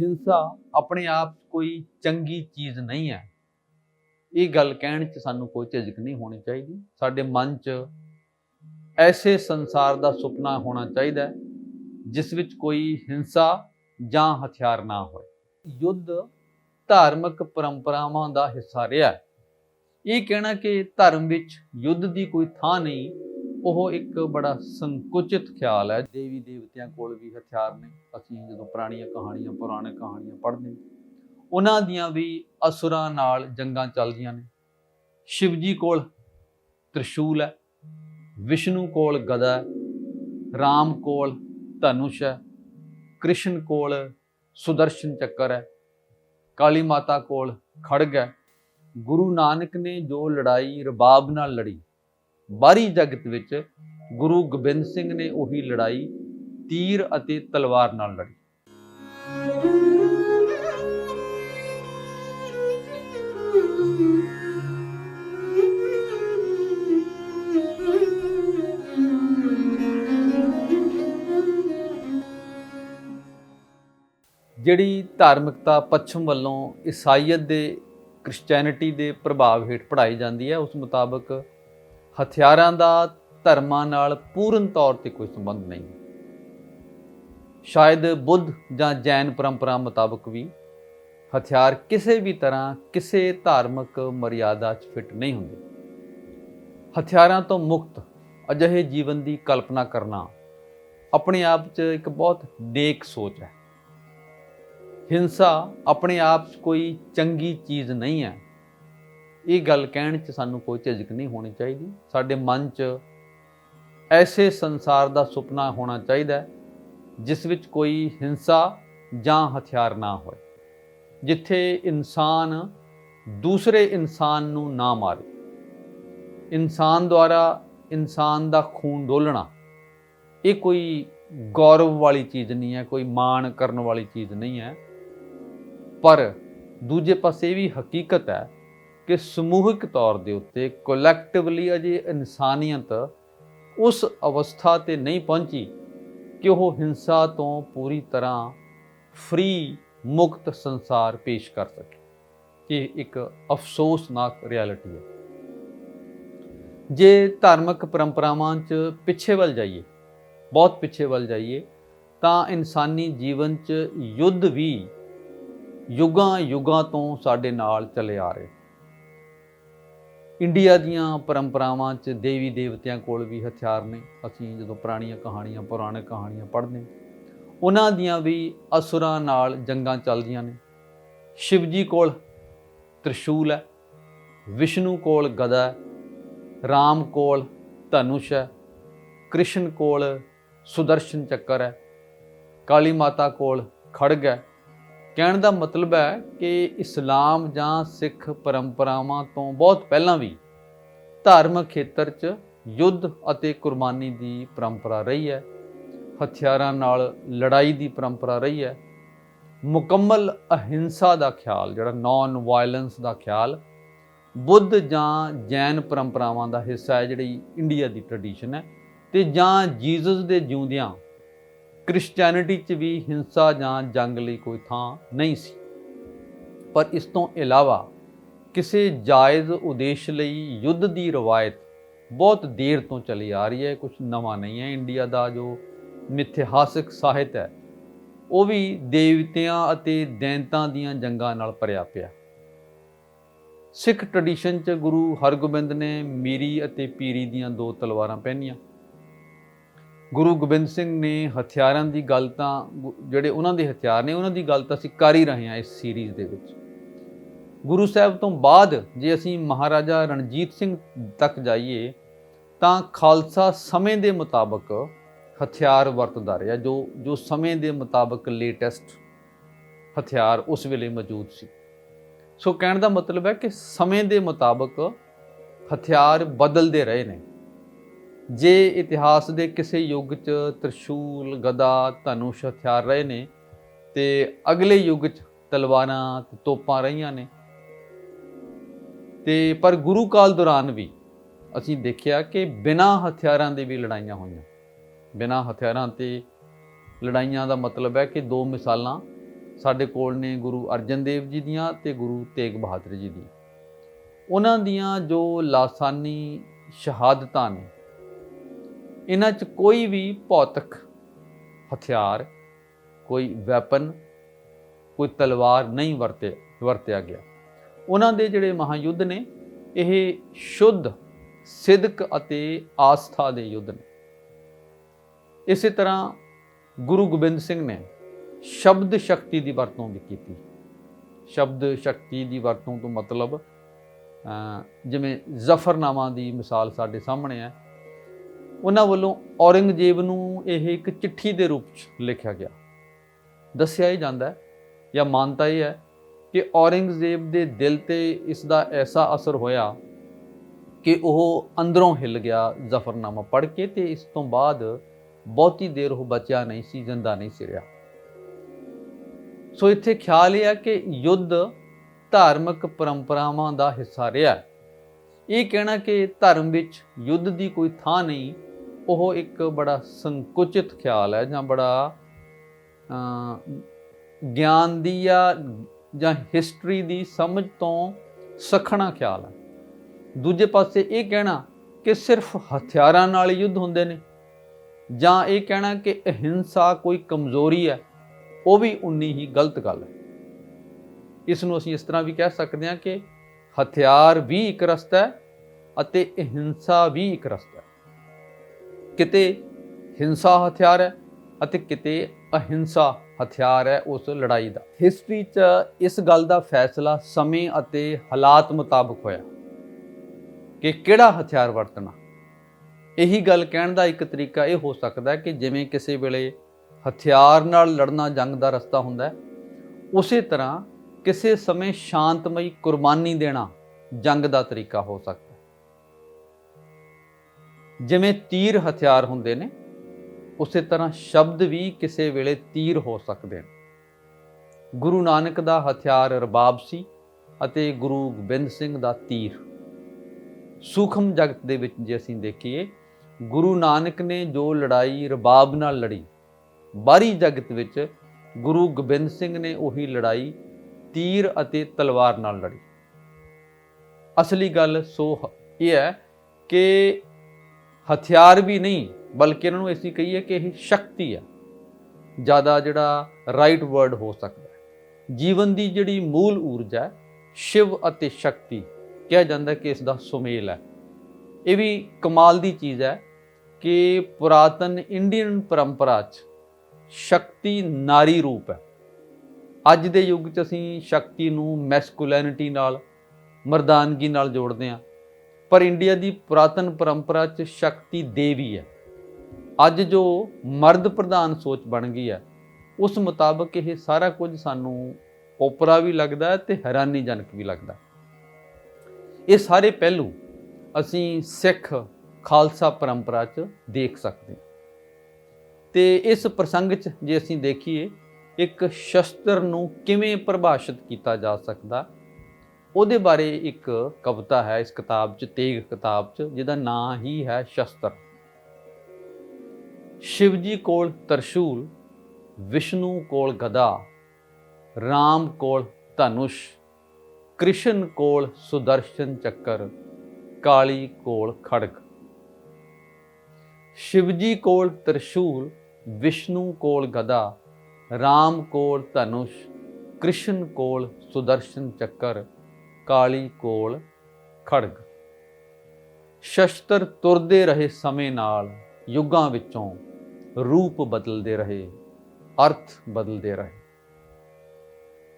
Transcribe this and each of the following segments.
ਹਿੰਸਾ ਆਪਣੇ ਆਪ ਕੋਈ ਚੰਗੀ ਚੀਜ਼ ਨਹੀਂ ਹੈ। ਇਹ ਗੱਲ ਕਹਿਣ 'ਚ ਸਾਨੂੰ ਕੋਈ ਝਿਜਕ ਨਹੀਂ ਹੋਣੀ ਚਾਹੀਦੀ। ਸਾਡੇ ਮਨ 'ਚ ਐਸੇ ਸੰਸਾਰ ਦਾ ਸੁਪਨਾ ਹੋਣਾ ਚਾਹੀਦਾ ਜਿਸ ਵਿੱਚ ਕੋਈ ਹਿੰਸਾ ਜਾਂ ਹਥਿਆਰ ਨਾ ਹੋਏ। ਯੁੱਧ ਧਾਰਮਿਕ ਪਰੰਪਰਾਵਾਂ ਦਾ ਹਿੱਸਾ ਰਿਹਾ ਹੈ। ਇਹ ਕਹਿਣਾ ਕਿ ਧਰਮ ਵਿੱਚ ਯੁੱਧ ਦੀ ਕੋਈ ਥਾਂ ਨਹੀਂ ਉਹ ਇੱਕ ਬੜਾ ਸੰਕੁਚਿਤ ਖਿਆਲ ਹੈ। ਦੇਵੀ ਦੇਵਤਿਆਂ ਕੋਲ ਵੀ ਹਥਿਆਰ ਨੇ। ਅਸੀਂ ਜਦੋਂ ਪੁਰਾਣੀਆਂ ਕਹਾਣੀਆਂ, ਪੁਰਾਣੇ ਕਹਾਣੀਆਂ ਪੜ੍ਹਦੇ ਉਹਨਾਂ ਦੀਆਂ ਵੀ ਅਸੁਰਾਂ ਨਾਲ ਜੰਗਾਂ ਚੱਲਦੀਆਂ ਨੇ। ਸ਼ਿਵ ਜੀ ਕੋਲ ਤ੍ਰਿਸ਼ੂਲ ਹੈ, ਵਿਸ਼ਨੂੰ ਕੋਲ ਗਦਾ ਹੈ, ਰਾਮ ਕੋਲ ਧਨੁਸ਼ ਹੈ, ਕ੍ਰਿਸ਼ਨ ਕੋਲ ਸੁਦਰਸ਼ਨ ਚੱਕਰ ਹੈ, ਕਾਲੀ ਮਾਤਾ ਕੋਲ ਖੜਗ ਹੈ। ਗੁਰੂ ਨਾਨਕ ਨੇ ਜੋ ਲੜਾਈ ਰਬਾਬ ਨਾਲ ਲੜੀ ਬਾਹਰੀ ਜਗਤ ਵਿੱਚ ਗੁਰੂ ਗੋਬਿੰਦ ਸਿੰਘ ਨੇ ਉਹੀ ਲੜਾਈ ਤੀਰ ਅਤੇ ਤਲਵਾਰ ਨਾਲ ਲੜੀ। ਜਿਹੜੀ ਧਾਰਮਿਕਤਾ ਪੱਛਮ ਵੱਲੋਂ ਈਸਾਈਅਤ ਦੇ ਕ੍ਰਿਸਚੀਅਨਿਟੀ ਦੇ ਪ੍ਰਭਾਵ ਹੇਠ ਪੜਾਈ ਜਾਂਦੀ ਹੈ, ਉਸ ਮੁਤਾਬਕ ਹਥਿਆਰਾਂ ਦਾ ਧਰਮਾਂ ਨਾਲ ਪੂਰਨ ਤੌਰ ਤੇ ਕੋਈ ਸੰਬੰਧ ਨਹੀਂ। ਸ਼ਾਇਦ ਬੁੱਧ ਜਾਂ ਜੈਨ ਪਰੰਪਰਾ ਮੁਤਾਬਕ ਵੀ ਹਥਿਆਰ ਕਿਸੇ ਵੀ ਤਰ੍ਹਾਂ ਕਿਸੇ ਧਾਰਮਿਕ ਮਰਿਆਦਾ 'ਚ ਫਿੱਟ ਨਹੀਂ ਹੁੰਦੇ। ਹਥਿਆਰਾਂ ਤੋਂ ਮੁਕਤ ਅਜਿਹੇ ਜੀਵਨ ਦੀ ਕਲਪਨਾ ਕਰਨਾ ਆਪਣੇ ਆਪ 'ਚ ਇੱਕ ਬਹੁਤ ਨੇਕ ਸੋਚ ਹੈ। ਹਿੰਸਾ ਆਪਣੇ ਆਪ 'ਚ ਕੋਈ ਚੰਗੀ ਚੀਜ਼ ਨਹੀਂ ਹੈ। ਇਹ ਗੱਲ ਕਹਿਣ 'ਚ ਸਾਨੂੰ ਕੋਈ ਝਿਜਕ ਨਹੀਂ ਹੋਣੀ ਚਾਹੀਦੀ। ਸਾਡੇ ਮਨ 'ਚ ਐਸੇ ਸੰਸਾਰ ਦਾ ਸੁਪਨਾ ਹੋਣਾ ਚਾਹੀਦਾ ਹੈ, ਜਿਸ ਵਿੱਚ ਕੋਈ ਹਿੰਸਾ ਜਾਂ ਹਥਿਆਰ ਨਾ ਹੋਏ ਜਿੱਥੇ ਇਨਸਾਨ ਦੂਸਰੇ ਇਨਸਾਨ ਨੂੰ ਨਾ ਮਾਰੇ। ਇਨਸਾਨ ਦੁਆਰਾ ਇਨਸਾਨ ਦਾ ਖੂਨ ਡੋਲਣਾ ਇਹ ਕੋਈ ਗੌਰਵ ਵਾਲੀ ਚੀਜ਼ ਨਹੀਂ ਹੈ ਕੋਈ ਮਾਣ ਕਰਨ ਵਾਲੀ ਚੀਜ਼ ਨਹੀਂ ਹੈ। ਪਰ ਦੂਜੇ ਪਾਸੇ ਇਹ ਵੀ ਹਕੀਕਤ ਹੈ ਕਿ ਸਮੂਹਿਕ ਤੌਰ ਦੇ ਉੱਤੇ ਕੋਲੈਕਟਿਵਲੀ ਅਜੇ ਇਨਸਾਨੀਅਤ ਉਸ ਅਵਸਥਾ ਤੇ ਨਹੀਂ ਪਹੁੰਚੀ ਕਿ ਉਹ ਹਿੰਸਾ ਤੋਂ ਪੂਰੀ ਤਰ੍ਹਾਂ ਫ੍ਰੀ ਮੁਕਤ ਸੰਸਾਰ ਪੇਸ਼ ਕਰ ਸਕੇ। ਇਹ ਇੱਕ ਅਫਸੋਸਨਾਕ ਰਿਐਲਿਟੀ ਹੈ। ਜੇ ਧਾਰਮਿਕ ਪਰੰਪਰਾਵਾਂ 'ਚ ਪਿੱਛੇ ਵੱਲ ਜਾਈਏ, ਬਹੁਤ ਪਿੱਛੇ ਵੱਲ ਜਾਈਏ, ਤਾਂ ਇਨਸਾਨੀ ਜੀਵਨ 'ਚ ਯੁੱਧ ਵੀ ਯੁਗਾਂ ਯੁਗਾਂ ਤੋਂ ਸਾਡੇ ਨਾਲ ਚੱਲੇ ਆ ਰਹੇ ਇੰਡੀਆ ਦੀਆਂ ਪਰੰਪਰਾਵਾਂ 'ਚ ਦੇਵੀ ਦੇਵਤਿਆਂ ਕੋਲ ਵੀ ਹਥਿਆਰ ਨੇ। ਅਸੀਂ ਜਦੋਂ ਪੁਰਾਣੀਆਂ ਕਹਾਣੀਆਂ, ਪੁਰਾਣੇ ਕਹਾਣੀਆਂ ਪੜ੍ਹਦੇ ਉਹਨਾਂ ਦੀਆਂ ਵੀ ਅਸੁਰਾਂ ਨਾਲ ਜੰਗਾਂ ਚੱਲਦੀਆਂ ਨੇ। ਸ਼ਿਵ ਜੀ ਕੋਲ ਤ੍ਰਿਸ਼ੂਲ ਹੈ, ਵਿਸ਼ਨੂੰ ਕੋਲ ਗਦਾ ਹੈ, ਰਾਮ ਕੋਲ ਧਨੁਸ਼ ਹੈ, ਕ੍ਰਿਸ਼ਨ ਕੋਲ ਸੁਦਰਸ਼ਨ ਚੱਕਰ ਹੈ, ਕਾਲੀ ਮਾਤਾ ਕੋਲ ਖੜਗ ਹੈ ਕਹਿਣ ਦਾ ਮਤਲਬ ਹੈ ਕਿ ਇਸਲਾਮ ਜਾਂ ਸਿੱਖ ਪਰੰਪਰਾਵਾਂ ਤੋਂ ਬਹੁਤ ਪਹਿਲਾਂ ਵੀ ਧਾਰਮਿਕ ਖੇਤਰ 'ਚ ਯੁੱਧ ਅਤੇ ਕੁਰਬਾਨੀ ਦੀ ਪਰੰਪਰਾ ਰਹੀ ਹੈ, ਹਥਿਆਰਾਂ ਨਾਲ ਲੜਾਈ ਦੀ ਪਰੰਪਰਾ ਰਹੀ ਹੈ, ਮੁਕੰਮਲ ਅਹਿੰਸਾ ਦਾ ਖਿਆਲ, ਜਿਹੜਾ ਨਾਨ ਵਾਇਲੈਂਸ ਦਾ ਖਿਆਲ, ਬੁੱਧ ਜਾਂ ਜੈਨ ਪਰੰਪਰਾਵਾਂ ਦਾ ਹਿੱਸਾ ਹੈ, ਜਿਹੜੀ ਇੰਡੀਆ ਦੀ ਟ੍ਰੈਡੀਸ਼ਨ ਹੈ, ਤੇ ਜਾਂ ਜੀਸਸ ਦੇ ਜਿਉਂਦਿਆਂ ਕ੍ਰਿਸਚੀਅਨਿਟੀ 'ਚ ਵੀ ਹਿੰਸਾ ਜਾਂ ਜੰਗ ਲਈ ਕੋਈ ਥਾਂ ਨਹੀਂ ਸੀ। ਪਰ ਇਸ ਤੋਂ ਇਲਾਵਾ ਕਿਸੇ ਜਾਇਜ਼ ਉਦੇਸ਼ ਲਈ ਯੁੱਧ ਦੀ ਰਵਾਇਤ ਬਹੁਤ ਦੇਰ ਤੋਂ ਚਲੀ ਆ ਰਹੀ ਹੈ। ਕੁਝ ਨਵਾਂ ਨਹੀਂ ਹੈ ਇੰਡੀਆ ਦਾ ਜੋ ਮਿਥਿਹਾਸਿਕ ਸਾਹਿਤ ਹੈ। ਉਹ ਵੀ ਦੇਵਤਿਆਂ ਅਤੇ ਦੈਂਤਾਂ ਦੀਆਂ ਜੰਗਾਂ ਨਾਲ ਭਰਿਆ ਪਿਆ। ਸਿੱਖ ਟ੍ਰੈਡੀਸ਼ਨ 'ਚ ਗੁਰੂ ਹਰਗੋਬਿੰਦ ਨੇ ਮੀਰੀ ਅਤੇ ਪੀਰੀ ਦੀਆਂ ਦੋ ਤਲਵਾਰਾਂ ਪਹਿਨੀਆਂ। ਗੁਰੂ ਗੋਬਿੰਦ ਸਿੰਘ ਨੇ ਹਥਿਆਰਾਂ ਦੀ ਗੱਲ ਤਾਂ ਗੁ- ਜਿਹੜੇ ਉਹਨਾਂ ਦੇ ਹਥਿਆਰ ਨੇ, ਉਹਨਾਂ ਦੀ ਗੱਲ ਤਾਂ ਅਸੀਂ ਕਰ ਹੀ ਰਹੇ ਹਾਂ ਇਸ ਸੀਰੀਜ਼ ਦੇ ਵਿੱਚ। ਗੁਰੂ ਸਾਹਿਬ ਤੋਂ ਬਾਅਦ ਜੇ ਅਸੀਂ ਮਹਾਰਾਜਾ ਰਣਜੀਤ ਸਿੰਘ ਤੱਕ ਜਾਈਏ, ਤਾਂ ਖਾਲਸਾ ਸਮੇਂ ਦੇ ਮੁਤਾਬਕ ਹਥਿਆਰ ਵਰਤਦਾ ਰਿਹਾ, ਜੋ ਜੋ ਸਮੇਂ ਦੇ ਮੁਤਾਬਕ ਲੇਟੈਸਟ ਹਥਿਆਰ ਉਸ ਵੇਲੇ ਮੌਜੂਦ ਸੀ। ਸੋ ਕਹਿਣ ਦਾ ਮਤਲਬ ਹੈ ਕਿ ਸਮੇਂ ਦੇ ਮੁਤਾਬਕ ਹਥਿਆਰ ਬਦਲਦੇ ਰਹੇ ਨੇ। ਜੇ ਇਤਿਹਾਸ ਦੇ ਕਿਸੇ ਯੁੱਗ 'ਚ ਤ੍ਰਿਸ਼ੂਲ, ਗਦਾ, ਧਨੁਸ਼ ਹਥਿਆਰ ਰਹੇ ਨੇ ਤੇ ਅਗਲੇ ਯੁੱਗ 'ਚ ਤਲਵਾਰਾਂ ਤੇ ਤੋਪਾਂ ਰਹੀਆਂ ਨੇ, ਤੇ ਪਰ ਗੁਰੂ ਕਾਲ ਦੌਰਾਨ ਵੀ ਅਸੀਂ ਦੇਖਿਆ ਕਿ ਬਿਨਾਂ ਹਥਿਆਰਾਂ ਦੇ ਵੀ ਲੜਾਈਆਂ ਹੋਈਆਂ। ਬਿਨਾਂ ਹਥਿਆਰਾਂ ਤੇ ਲੜਾਈਆਂ ਦਾ ਮਤਲਬ ਹੈ ਕਿ ਦੋ ਮਿਸਾਲਾਂ ਸਾਡੇ ਕੋਲ ਨੇ ਗੁਰੂ ਅਰਜਨ ਦੇਵ ਜੀ ਦੀਆਂ ਤੇ ਗੁਰੂ ਤੇਗ ਬਹਾਦਰ ਜੀ ਦੀਆਂ ਉਹਨਾਂ ਦੀਆਂ ਜੋ ਲਾਸਾਨੀ ਸ਼ਹਾਦਤਾਂ ਨੇ ਇਹਨਾਂ 'ਚ ਕੋਈ ਵੀ ਭੌਤਿਕ ਹਥਿਆਰ, ਕੋਈ ਵੈਪਨ ਕੋਈ ਤਲਵਾਰ ਨਹੀਂ ਵਰਤੇ, ਵਰਤਿਆ ਗਿਆ। ਉਹਨਾਂ ਦੇ ਜਿਹੜੇ ਮਹਾਯੁੱਧ ਨੇ, ਇਹ ਸ਼ੁੱਧ, ਸਿਦਕ ਅਤੇ ਆਸਥਾ ਦੇ ਯੁੱਧ ਨੇ। ਇਸੇ ਤਰ੍ਹਾਂ ਗੁਰੂ ਗੋਬਿੰਦ ਸਿੰਘ ਨੇ ਸ਼ਬਦ ਸ਼ਕਤੀ ਦੀ ਵਰਤੋਂ ਵੀ ਕੀਤੀ। ਸ਼ਬਦ ਸ਼ਕਤੀ ਦੀ ਵਰਤੋਂ ਤੋਂ ਮਤਲਬ ਜਿਵੇਂ ਜ਼ਫਰਨਾਮਾ ਦੀ ਮਿਸਾਲ ਸਾਡੇ ਸਾਹਮਣੇ ਹੈ ਉਹਨਾਂ ਵੱਲੋਂ ਔਰੰਗਜ਼ੇਬ ਨੂੰ ਇਹ ਇੱਕ ਚਿੱਠੀ ਦੇ ਰੂਪ 'ਚ ਲਿਖਿਆ ਗਿਆ। ਦੱਸਿਆ ਹੀ ਜਾਂਦਾ ਹੈ ਜਾਂ ਮਾਨਤਾ ਇਹ ਹੈ ਕਿ ਔਰੰਗਜ਼ੇਬ ਦੇ ਦਿਲ ਤੇ ਇਸ ਦਾ ਐਸਾ ਅਸਰ ਹੋਇਆ ਕਿ ਉਹ ਅੰਦਰੋਂ ਹਿੱਲ ਗਿਆ ਜ਼ਫਰਨਾਮਾ ਪੜ੍ਹ ਕੇ ਤੇ ਇਸ ਤੋਂ ਬਾਅਦ ਬਹੁਤੀ ਦੇਰ ਉਹ ਬਚਿਆ ਨਹੀਂ ਸੀ, ਜਿੰਦਾ ਨਹੀਂ ਸੀ ਰਿਹਾ। ਸੋ ਇੱਥੇ ਖਿਆਲ ਇਹ ਹੈ ਕਿ ਯੁੱਧ ਧਾਰਮਿਕ ਪਰੰਪਰਾਵਾਂ ਦਾ ਹਿੱਸਾ ਰਿਹਾ ਇਹ ਕਹਿਣਾ ਕਿ ਧਰਮ ਵਿੱਚ ਯੁੱਧ ਦੀ ਕੋਈ ਥਾਂ ਨਹੀਂ ਉਹ ਇੱਕ ਬੜਾ ਸੰਕੁਚਿਤ ਖਿਆਲ ਹੈ ਜਾਂ ਬੜਾ ਗਿਆਨ ਦੀ ਜਾਂ ਜਾਂ ਹਿਸਟਰੀ ਦੀ ਸਮਝ ਤੋਂ ਸਖਣਾ ਖਿਆਲ ਹੈ। ਦੂਜੇ ਪਾਸੇ ਇਹ ਕਹਿਣਾ ਕਿ ਸਿਰਫ ਹਥਿਆਰਾਂ ਨਾਲ ਹੀ ਯੁੱਧ ਹੁੰਦੇ ਨੇ, ਜਾਂ ਇਹ ਕਹਿਣਾ ਕਿ ਅਹਿੰਸਾ ਕੋਈ ਕਮਜ਼ੋਰੀ ਹੈ, ਉਹ ਵੀ ਉਨੀ ਹੀ ਗਲਤ ਗੱਲ ਹੈ। ਇਸ ਨੂੰ ਅਸੀਂ ਇਸ ਤਰ੍ਹਾਂ ਵੀ ਕਹਿ ਸਕਦੇ ਹਾਂ ਕਿ ਹਥਿਆਰ ਵੀ ਇੱਕ ਰਸਤਾ ਹੈ ਅਤੇ ਅਹਿੰਸਾ ਵੀ ਇੱਕ ਰਸਤਾ ਹੈ। ਕਿਤੇ ਹਿੰਸਾ ਹਥਿਆਰ ਹੈ ਅਤੇ ਕਿਤੇ ਅਹਿੰਸਾ ਹਥਿਆਰ ਹੈ ਉਸ ਲੜਾਈ ਦਾ। ਹਿਸਟਰੀ 'ਚ ਇਸ ਗੱਲ ਦਾ ਫੈਸਲਾ ਸਮੇਂ ਅਤੇ ਹਾਲਾਤ ਮੁਤਾਬਕ ਹੋਇਆ ਕਿ ਕਿਹੜਾ ਹਥਿਆਰ ਵਰਤਣਾ। ਇਹੀ ਗੱਲ ਕਹਿਣ ਦਾ ਇੱਕ ਤਰੀਕਾ ਇਹ ਹੋ ਸਕਦਾ ਹੈ ਕਿ ਜਿਵੇਂ ਕਿਸੇ ਵੇਲੇ ਹਥਿਆਰ ਨਾਲ ਲੜਨਾ ਜੰਗ ਦਾ ਰਸਤਾ ਹੁੰਦਾ ਹੈ, ਉਸੇ ਤਰ੍ਹਾਂ ਕਿਸੇ ਸਮੇਂ ਸ਼ਾਂਤਮਈ ਕੁਰਬਾਨੀ ਦੇਣਾ ਜੰਗ ਦਾ ਤਰੀਕਾ ਹੋ ਸਕਦਾ ਜਿਵੇਂ ਤੀਰ ਹਥਿਆਰ ਹੁੰਦੇ ਨੇ, ਉਸੇ ਤਰ੍ਹਾਂ ਸ਼ਬਦ ਵੀ ਕਿਸੇ ਵੇਲੇ ਤੀਰ ਹੋ ਸਕਦੇ ਨੇ। ਗੁਰੂ ਨਾਨਕ ਦਾ ਹਥਿਆਰ ਰਬਾਬ ਸੀ ਅਤੇ ਗੁਰੂ ਗੋਬਿੰਦ ਸਿੰਘ ਦਾ ਤੀਰ। ਸੂਖਮ ਜਗਤ ਦੇ ਵਿੱਚ ਜੇ ਅਸੀਂ ਦੇਖੀਏ, ਗੁਰੂ ਨਾਨਕ ਨੇ ਜੋ ਲੜਾਈ ਰਬਾਬ ਨਾਲ ਲੜੀ, ਬਾਹਰੀ ਜਗਤ ਵਿੱਚ ਗੁਰੂ ਗੋਬਿੰਦ ਸਿੰਘ ਨੇ ਉਹੀ ਲੜਾਈ ਤੀਰ ਅਤੇ ਤਲਵਾਰ ਨਾਲ ਲੜੀ। ਅਸਲੀ ਗੱਲ ਸੋ ਇਹ ਹੈ ਕਿ ਹਥਿਆਰ ਵੀ ਨਹੀਂ, ਬਲਕਿ ਇਹਨਾਂ ਨੂੰ ਅਸੀਂ ਕਹੀਏ ਕਿ ਇਹ ਸ਼ਕਤੀ ਹੈ ਜ਼ਿਆਦਾ ਜਿਹੜਾ ਰਾਈਟ ਵਰਡ ਹੋ ਸਕਦਾ ਹੈ। ਜੀਵਨ ਦੀ ਜਿਹੜੀ ਮੂਲ ਊਰਜਾ ਸ਼ਿਵ ਅਤੇ ਸ਼ਕਤੀ, ਕਿਹਾ ਜਾਂਦਾ ਕਿ ਇਸ ਦਾ ਸੁਮੇਲ ਹੈ। ਇਹ ਵੀ ਕਮਾਲ ਦੀ ਚੀਜ਼ ਹੈ ਕਿ ਪੁਰਾਤਨ ਇੰਡੀਅਨ ਪਰੰਪਰਾ 'ਚ ਸ਼ਕਤੀ ਨਾਰੀ ਰੂਪ ਹੈ। ਅੱਜ ਦੇ ਯੁੱਗ 'ਚ ਅਸੀਂ ਸ਼ਕਤੀ ਨੂੰ ਮੈਸਕੁਲੈਨਿਟੀ ਨਾਲ, ਮਰਦਾਨਗੀ ਨਾਲ ਜੋੜਦੇ ਹਾਂ। ਪਰ ਇੰਡੀਆ ਦੀ ਪੁਰਾਤਨ ਪਰੰਪਰਾ 'ਚ ਸ਼ਕਤੀ ਦੇਵੀ ਹੈ। ਅੱਜ ਜੋ ਮਰਦ ਪ੍ਰਧਾਨ ਸੋਚ ਬਣ ਗਈ ਹੈ, ਉਸ ਮੁਤਾਬਕ ਇਹ ਸਾਰਾ ਕੁਝ ਸਾਨੂੰ ਓਪਰਾ ਵੀ ਲੱਗਦਾ ਹੈ ਤੇ ਹੈਰਾਨੀਜਨਕ ਵੀ ਲੱਗਦਾ ਇਹ ਸਾਰੇ ਪਹਿਲੂ ਅਸੀਂ ਸਿੱਖ ਖਾਲਸਾ ਪਰੰਪਰਾ 'ਚ ਦੇਖ ਸਕਦੇ ਹਾਂ। ਤੇ ਇਸ ਪ੍ਰਸੰਗ 'ਚ ਜੇ ਅਸੀਂ ਦੇਖੀਏ, ਇੱਕ ਸ਼ਸਤਰ ਨੂੰ ਕਿਵੇਂ ਪਰਿਭਾਸ਼ਿਤ ਕੀਤਾ ਜਾ ਸਕਦਾ ਉਹਦੇ ਬਾਰੇ ਇੱਕ ਕਵਿਤਾ ਹੈ, ਇਸ ਕਿਤਾਬ 'ਚ, ਤੇਗ ਕਿਤਾਬ 'ਚ, ਜਿਹਦਾ ਨਾਂ ਹੀ ਹੈ ਸ਼ਸਤਰ। ਸ਼ਿਵਜੀ ਕੋਲ ਤਰਸ਼ੂਲ, ਵਿਸ਼ਨੂੰ ਕੋਲ ਗਦਾ, ਰਾਮ ਕੋਲ ਧਨੁਸ਼, ਕ੍ਰਿਸ਼ਨ ਕੋਲ ਸੁਦਰਸ਼ਨ ਚੱਕਰ, ਕਾਲੀ ਕੋਲ ਖੜਗ ਸ਼ਿਵਜੀ ਕੋਲ ਤਰਸ਼ੂਲ, ਵਿਸ਼ਨੂੰ ਕੋਲ ਗਦਾ, ਰਾਮ ਕੋਲ ਧਨੁਸ਼, ਕ੍ਰਿਸ਼ਨ ਕੋਲ ਸੁਦਰਸ਼ਨ ਚੱਕਰ ਕਾਲੀ ਕੋਲ ਖੜਗ। ਸ਼ਸਤਰ ਤੁਰਦੇ ਰਹੇ ਸਮੇਂ ਨਾਲ, ਯੁੱਗਾਂ ਵਿੱਚੋਂ ਰੂਪ ਬਦਲਦੇ ਰਹੇ, ਅਰਥ ਬਦਲਦੇ ਰਹੇ।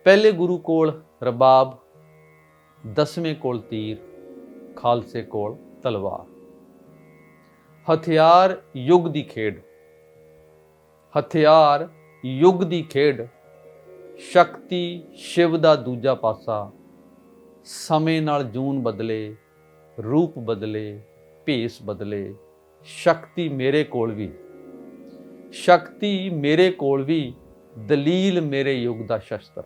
ਪਹਿਲੇ ਗੁਰੂ ਕੋਲ ਰਬਾਬ, ਦਸਵੇਂ ਕੋਲ ਤੀਰ, ਖਾਲਸੇ ਕੋਲ ਤਲਵਾਰ। ਹਥਿਆਰ ਯੁੱਗ ਦੀ ਖੇਡ। ਹਥਿਆਰ ਯੁੱਗ ਦੀ ਖੇਡ। ਸ਼ਕਤੀ ਸ਼ਿਵ ਦਾ ਦੂਜਾ ਪਾਸਾ ਸਮੇਂ ਨਾਲ ਜੂਨ ਬਦਲੇ, ਰੂਪ ਬਦਲੇ, ਭੇਸ ਬਦਲੇ, ਸ਼ਕਤੀ ਮੇਰੇ ਕੋਲ ਵੀ। ਸ਼ਕਤੀ ਮੇਰੇ ਕੋਲ ਵੀ, ਦਲੀਲ ਮੇਰੇ ਯੁੱਗ ਦਾ ਸ਼ਸਤਰ।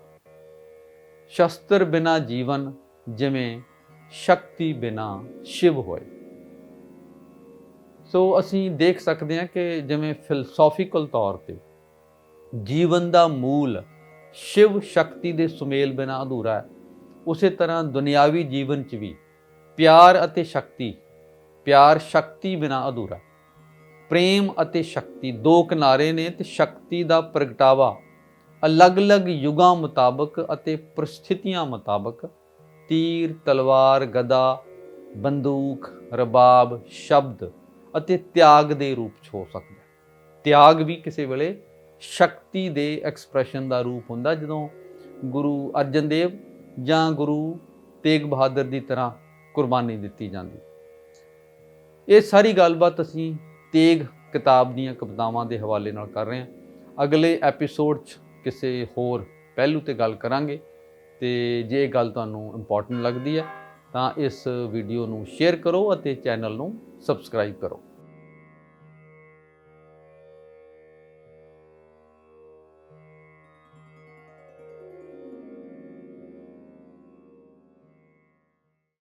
ਸ਼ਸਤਰ ਬਿਨਾ ਜੀਵਨ ਜਿਵੇਂ ਸ਼ਕਤੀ ਬਿਨਾ ਸ਼ਿਵ ਹੋਏ। ਸੋ ਅਸੀਂ ਦੇਖ ਸਕਦੇ ਹਾਂ ਕਿ ਜਿਵੇਂ ਫਿਲਸੂਫੀਕਲ ਤੌਰ ਤੇ ਜੀਵਨ ਦਾ ਮੂਲ ਸ਼ਿਵ ਸ਼ਕਤੀ ਦੇ ਸੁਮੇਲ ਬਿਨਾ ਅਧੂਰਾ ਹੈ। ਉਸੇ ਤਰ੍ਹਾਂ ਦੁਨਿਆਵੀ ਜੀਵਨ 'ਚ ਵੀ। ਪਿਆਰ ਅਤੇ ਸ਼ਕਤੀ। ਪਿਆਰ ਸ਼ਕਤੀ ਬਿਨਾ ਅਧੂਰਾ। ਪ੍ਰੇਮ ਅਤੇ ਸ਼ਕਤੀ ਦੋ ਕਿਨਾਰੇ ਨੇ ਤੇ ਸ਼ਕਤੀ ਦਾ ਪ੍ਰਗਟਾਵਾ ਅਲੱਗ-ਅਲੱਗ ਯੁਗਾਂ ਮੁਤਾਬਕ ਅਤੇ ਪ੍ਰਸਥਿਤੀਆਂ ਮੁਤਾਬਕ ਤੀਰ, ਤਲਵਾਰ ਗਦਾ ਬੰਦੂਕ, ਰਬਾਬ, ਸ਼ਬਦ ਅਤੇ ਤਿਆਗ ਦੇ ਰੂਪ 'ਚ ਹੋ ਸਕਦਾ ਹੈ। ਤਿਆਗ ਵੀ ਕਿਸੇ ਵੇਲੇ ਸ਼ਕਤੀ ਦੇ ਐਕਸਪ੍ਰੈਸ਼ਨ ਦਾ ਰੂਪ ਹੁੰਦਾ ਜਦੋਂ ਗੁਰੂ ਅਰਜਨ ਦੇਵ ਜਾਂ ਗੁਰੂ ਤੇਗ ਬਹਾਦਰ ਦੀ ਤਰ੍ਹਾਂ ਕੁਰਬਾਨੀ ਦਿੱਤੀ ਜਾਂਦੀ। ਇਹ ਸਾਰੀ ਗੱਲਬਾਤ ਅਸੀਂ ਤੇਗ ਕਿਤਾਬ ਦੀਆਂ ਕਵਿਤਾਵਾਂ ਦੇ ਹਵਾਲੇ ਨਾਲ ਕਰ ਰਹੇ ਹਾਂ। ਅਗਲੇ ਐਪੀਸੋਡ 'ਚ ਕਿਸੇ ਹੋਰ ਪਹਿਲੂ ਤੇ ਗੱਲ ਕਰਾਂਗੇ ਤੇ ਜੇ ਇਹ ਗੱਲ ਤੁਹਾਨੂੰ ਇੰਪੋਰਟੈਂਟ ਲੱਗਦੀ ਹੈ ਤਾਂ ਇਸ ਵੀਡੀਓ ਨੂੰ ਸ਼ੇਅਰ ਕਰੋ ਅਤੇ ਚੈਨਲ ਨੂੰ ਸਬਸਕ੍ਰਾਈਬ ਕਰੋ।